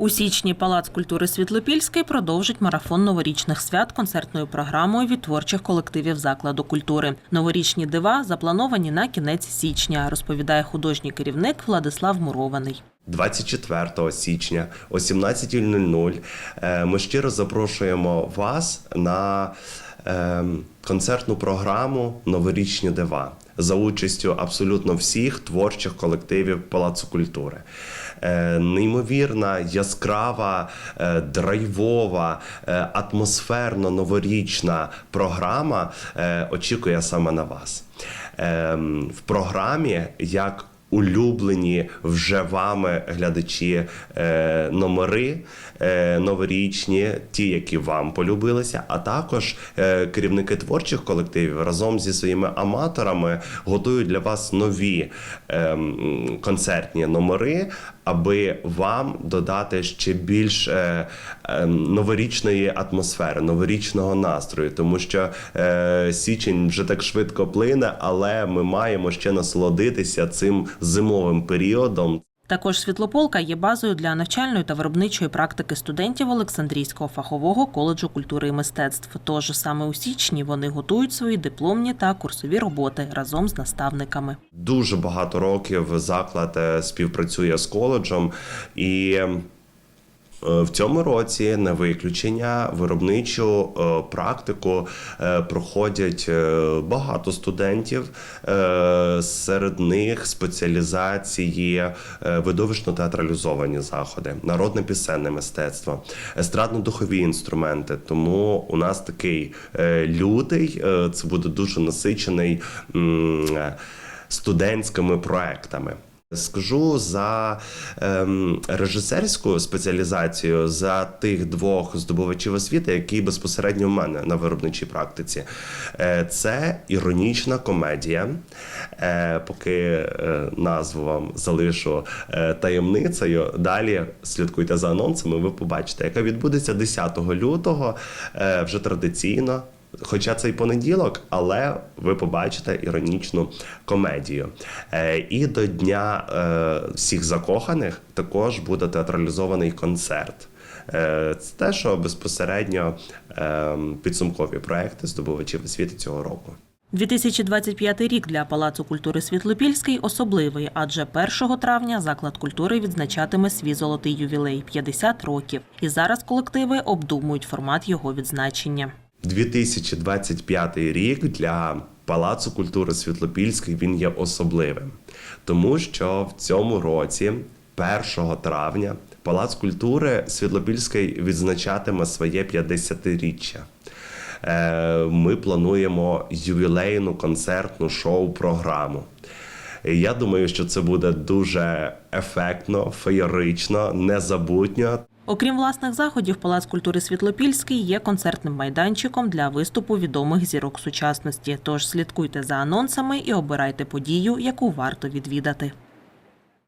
У січні Палац культури Світлопільський продовжить марафон новорічних свят концертною програмою від творчих колективів закладу культури. Новорічні дива заплановані на кінець січня, розповідає художній керівник Владислав Мурований. 24 січня о 17.00 е, ми щиро запрошуємо вас на е, концертну програму Новорічні дива за участю абсолютно всіх творчих колективів Палацу культури. Е, Неймовірна, яскрава, е, драйвова, е, атмосферно новорічна програма очікує саме на вас. Е, В програмі як улюблені вже вами глядачі е, номери е, новорічні, ті, які вам полюбилися, а також е, керівники творчих колективів разом зі своїми аматорами готують для вас нові е, концертні номери, аби вам додати ще більш е, е, новорічної атмосфери, новорічного настрою, тому що е, січень вже так швидко плине, але ми маємо ще насолодитися цим зимовим періодом. Також світлополка є базою для навчальної та виробничої практики студентів Олександрійського фахового коледжу культури і мистецтв. Тож саме у січні вони готують свої дипломні та курсові роботи разом з наставниками. Дуже багато років заклад е, співпрацює з коледжем і. Е, В цьому році на виключення виробничу е, практику е, проходять багато студентів. Серед них спеціалізації видовищно-театралізовані заходи, народне пісенне мистецтво, естрадно-духові інструменти. Тому у нас такий лютий, це буде дуже насичений студентськими проектами. Скажу за ем, режисерську спеціалізацію за тих двох здобувачів освіти, які безпосередньо в мене на виробничій практиці. Е, це іронічна комедія. Е, поки е, назву вам залишу е, таємницею. Далі слідкуйте за анонсами, ви побачите, яка відбудеться 10 лютого е, вже традиційно. Хоча це й понеділок, але ви побачите іронічну комедію. Е, і до Дня е, всіх закоханих також буде театралізований концерт. Е, це те, що безпосередньо підсумкові проекти здобувачів освіти цього року. 2025 рік для Палацу культури Світлопільський особливий, адже 1 травня заклад культури відзначатиме свій золотий ювілей 50 років. І зараз колективи обдумують формат його відзначення. 2025 рік для Палацу культури Світлопільський він є особливим, тому що в цьому році, 1 травня, Палац культури Світлопільський відзначатиме своє 50-річчя. Е, Ми плануємо ювілейну концертну шоу-програму. Я думаю, що це буде дуже ефектно, феєрично, незабутньо. Окрім власних заходів, Палац культури Світлопільський є концертним майданчиком для виступу відомих зірок сучасності. Тож слідкуйте за анонсами і обирайте подію, яку варто відвідати.